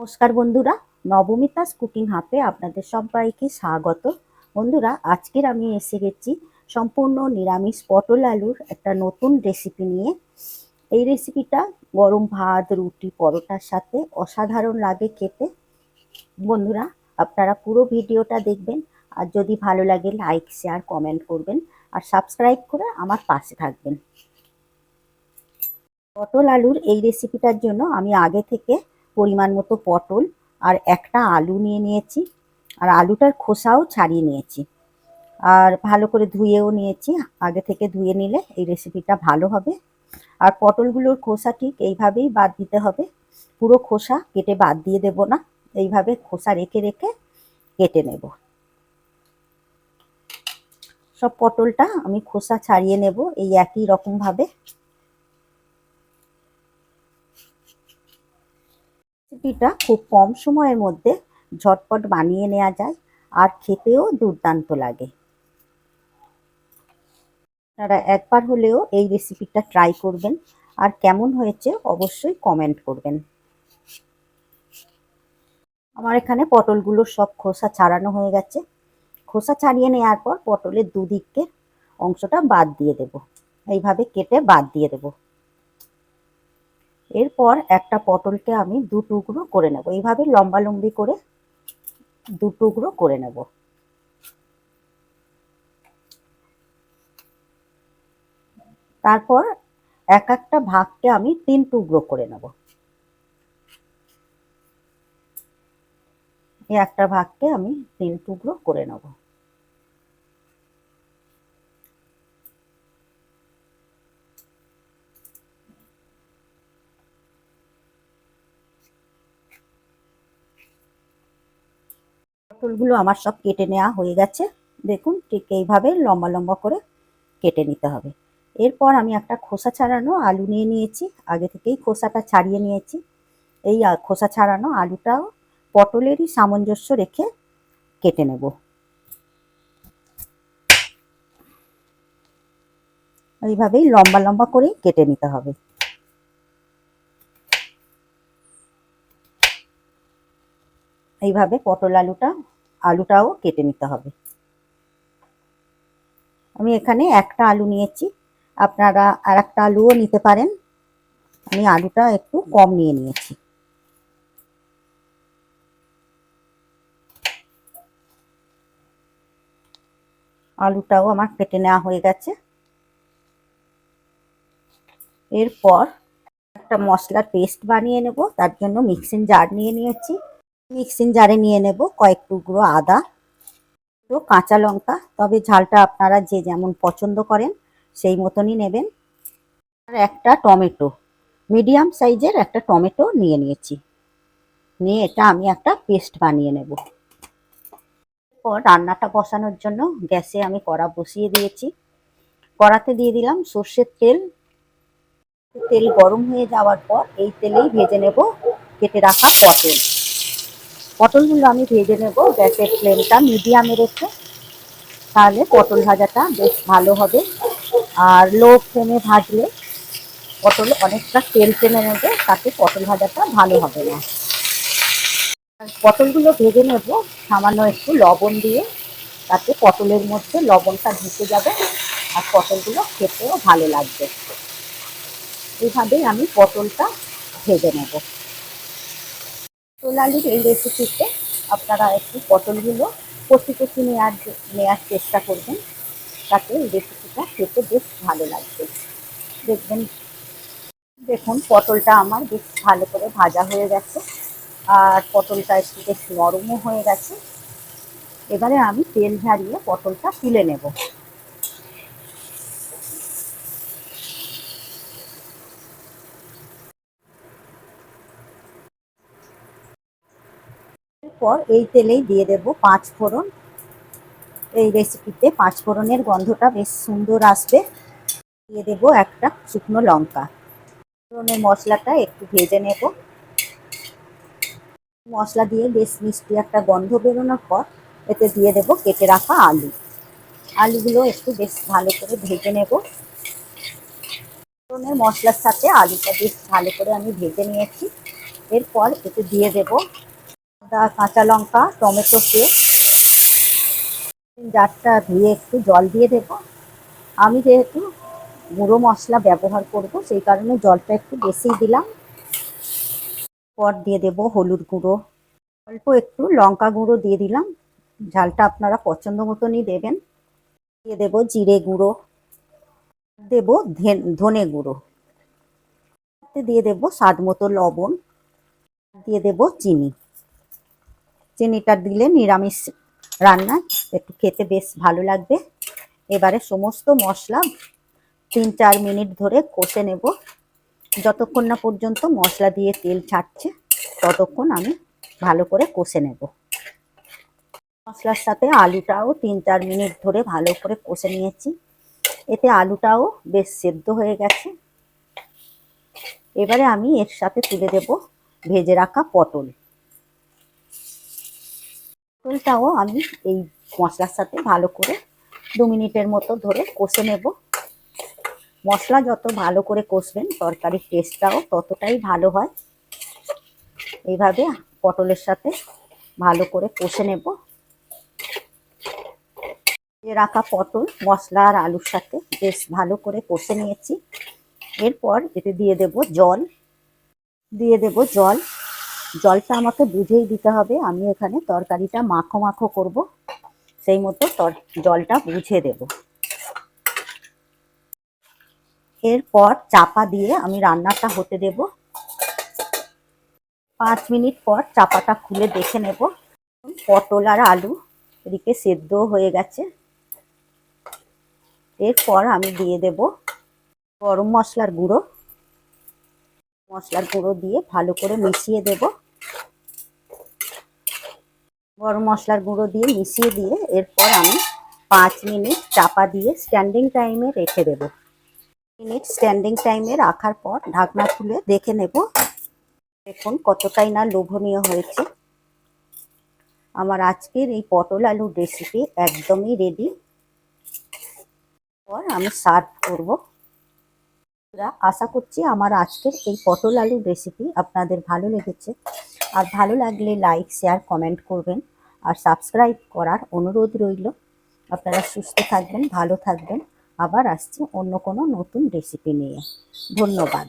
নমস্কার বন্ধুরা নবমিতাস কুকিং হাফে আপনাদের সবাইকে স্বাগত। বন্ধুরা, আজকের আমি এসে গেছি সম্পূর্ণ নিরামিষ পটল আলুর একটা নতুন রেসিপি নিয়ে। এই রেসিপিটা গরম ভাত, রুটি, পরোটার সাথে অসাধারণ লাগে খেতে। বন্ধুরা, আপনারা পুরো ভিডিওটা দেখবেন আর যদি ভালো লাগে লাইক শেয়ার কমেন্ট করবেন আর সাবস্ক্রাইব করে আমার পাশে থাকবেন। পটল আলুর এই রেসিপিটার জন্য আমি আগে থেকে পরিমাণ মতো পটল আর একটা আলু নিয়ে নিয়েছি। আর আলুটার খোসাও ছাড়িয়ে নিয়েছি। আর ভালো করে ধুয়েও নিয়েছি। আগে থেকে ধুয়ে নিলে এই রেসিপিটা ভালো হবে। আর পটলগুলোর খোসা ঠিক এইভাবেই বাদ দিতে হবে। পুরো খোসা কেটে বাদ দিয়ে দেব না। এইভাবে খোসা রেখে রেখে কেটে নেব। সব পটলটা আমি খোসা ছাড়িয়ে নেব এই একই রকমভাবে। রেসিপিটা খুব কম সময়ের মধ্যে ঝটপট বানিয়ে নেওয়া যায় আর খেতেও দুর্দান্ত লাগে। আপনারা একবার হলেও এই রেসিপিটা ট্রাই করবেন আর কেমন হয়েছে অবশ্যই কমেন্ট করবেন। আমার এখানে পটলগুলো সব খোসা ছাড়ানো হয়ে গেছে। খোসা ছাড়িয়ে নেওয়ার পর পটলের দুদিকের অংশটা বাদ দিয়ে দেব। এইভাবে কেটে বাদ দিয়ে দেবো। এরপর একটা পটলকে আমি দু টুকরো করে নেব। এইভাবে লম্বা লম্বি করে দু টুকরো করে নেব। তারপর এক একটা ভাগকে আমি তিন টুকরো করে নেব। একটা ভাগকে আমি তিন টুকরো করে নেব। পটলগুলো আমার সব কেটে নেওয়া হয়ে গেছে। দেখুন ঠিক এইভাবে লম্বা লম্বা করে কেটে নিতে হবে। এরপর আমি একটা খোসা ছাড়ানো আলু নিয়ে নিয়েছি। আগে থেকেই খোসাটা ছাড়িয়ে নিয়েছি। এই খোসা ছাড়ানো আলুটাও পটলেরই সামঞ্জস্য রেখে কেটে নেব। এইভাবেই লম্বা লম্বা করেই কেটে নিতে হবে। এইভাবে পটল আলুটা, আলুটাও কেটে নিতে হবে। আমি এখানে একটা আলু নিয়েছি। আপনারা আর একটা আলুও নিতে পারেন। আমি আলুটা একটু কম নিয়ে নিয়েছি। আলুটাও আমার কেটে নেওয়া হয়ে গেছে। এরপর একটা মশলার পেস্ট বানিয়ে নেব। তার জন্য মিক্সিং জার নিয়ে নিয়েছি। মিক্সিং জারে নিয়ে নেব কয়েক টুকরো আদা তো কাঁচা লঙ্কা, তবে ঝালটা আপনারা যে যেমন পছন্দ করেন সেই মতনই নেবেন। আর একটা টমেটো, মিডিয়াম সাইজের একটা টমেটো নিয়ে নিয়েছি। নিয়ে এটা আমি একটা পেস্ট বানিয়ে নেব। এরপর রান্নাটা বসানোর জন্য গ্যাসে আমি কড়া বসিয়ে দিয়েছি। কড়াতে দিয়ে দিলাম সর্ষের তেল। তেল গরম হয়ে যাওয়ার পর এই তেলেই ভেজে নেব, কেটে রাখা পটল। পটলগুলো আমি ভেজে নেব গ্যাসের ফ্লেমটা মিডিয়ামে রেখে। তাহলে পটল ভাজাটা বেশ ভালো হবে। আর লো ফ্লেমে ভাজলে পটল অনেকটা তেল টেনে নেবে, তাতে পটল ভাজাটা ভালো হবে না। পটলগুলো ভেজে নেব সামান্য একটু লবণ দিয়ে, তাতে পটলের মধ্যে লবণটা ঢুকে যাবে আর পটলগুলো খেতেও ভালো লাগবে। এইভাবেই আমি পটলটা ভেজে নেব। পটল আলুর এই রেসিপিতে আপনারা একটু পটলগুলো কষি কষি নেওয়ার নেওয়ার চেষ্টা করবেন। তাতে এই রেসিপিটা খেতে বেশ ভালো লাগবে। দেখবেন, দেখুন, পটলটা আমার বেশ ভালো করে ভাজা হয়ে গেছে। আর পটলটা একটু বেশ নরমও হয়ে গেছে। এবারে আমি তেল ঝারিয়ে পটলটা তুলে নেব। এরপর এই তেলেই দিয়ে দেব পাঁচ ফোড়ন। এই রেসিপিতে পাঁচ ফোড়নের গন্ধটা বেশ সুন্দর আসবে। দিয়ে দেব একটা শুকনো লঙ্কা। ফোড়নের মশলাটা একটু ভেজে নেব। মশলা দিয়ে বেশ মিষ্টি একটা গন্ধ বেরোনোর পর এতে দিয়ে দেব কেটে রাখা আলু। আলুগুলো একটু বেশ ভালো করে ভেজে নেব। ফোড়নের মশলার সাথে আলুটা বেশ ভালো করে আমি ভেজে নিয়েছি। এরপর এতে দিয়ে দেব আদা, কাঁচা লঙ্কা, টমেটো পেস্ট। জারটা ধুয়ে একটু জল দিয়ে দেব। আমি যেহেতু গুঁড়ো মশলা ব্যবহার করব, সেই কারণে জলটা একটু বেশিই দিলাম। পর দিয়ে দেব হলুদ গুঁড়ো। অল্প একটু লঙ্কা গুঁড়ো দিয়ে দিলাম। ঝালটা আপনারা পছন্দ মতনই দেবেন। দিয়ে দেব জিরে গুঁড়ো। দেব ধনে গুঁড়ো। দিয়ে দেব স্বাদ মতো লবণ। দিয়ে দেব চিনি। চিনিটা দিলে নিরামিষ রান্না, একটু খেতে বেশ ভালো লাগবে। এবারে সমস্ত মশলা তিন চার মিনিট ধরে কষে নেব। যতক্ষণ না পর্যন্ত মশলা দিয়ে তেল ছাড়ছে, ততক্ষণ আমি ভালো করে কষে নেব। মশলার সাথে আলুটাও তিন চার মিনিট ধরে ভালো করে কষে নিয়েছি। এতে আলুটাও বেশ সেদ্ধ হয়ে গেছে। এবারে আমি এর সাথে তুলে দেব ভেজে রাখা পটল। পটলটাও আমি এই মশলার সাথে ভালো করে দু মিনিটের মতো ধরে কষে নেব। মশলা যত ভালো করে কষবেন, তরকারির টেস্টটাও ততটাই ভালো হয়। এইভাবে পটলের সাথে ভালো করে কষে নেব। রাখা পটল, মশলা আর আলুর সাথে বেশ ভালো করে কষে নিয়েছি। এরপর এতে দিয়ে দেব জল। দিয়ে দেব জল। জলটা আমাকে বুঝেই দিতে হবে। আমি এখানে তরকারিটা মাখো মাখো করব। সেই মতো জলটা বুঝে দেব। এরপর চাপা দিয়ে আমি রান্নাটা হতে দেব। পাঁচ মিনিট পর চাপাটা খুলে দেখে নেব। পটল আর আলু এদিকে সেদ্ধ হয়ে গেছে। এরপর আমি দিয়ে দেব গরম মশলার গুঁড়ো। মশলার গুঁড়ো দিয়ে ভালো করে মিশিয়ে দেব। গরম মশলার গুঁড়ো দিয়ে মিশিয়ে দিয়ে এরপর আমি পাঁচ মিনিট চাপা দিয়ে স্ট্যান্ডিং টাইমে রেখে দেব। মিনিট স্ট্যান্ডিং টাইমে রাখার পর ঢাকনা খুলে দেখে নেব। দেখুন কতটাই না লোভনীয় হয়েছে। আমার আজকের এই পটল আলুর রেসিপি একদমই রেডি পর আমি সার্ভ করব। বন্ধুরা, আশা করছি আমার আজকের এই পটল আলুর রেসিপি আপনাদের ভালো লেগেছে। আর ভালো লাগলে লাইক শেয়ার কমেন্ট করবেন। আর সাবস্ক্রাইব করার অনুরোধ রইল। আপনারা সুস্থ থাকবেন ভালো থাকবেন। আবার আসছি অন্য কোনো নতুন রেসিপি নিয়ে। ধন্যবাদ।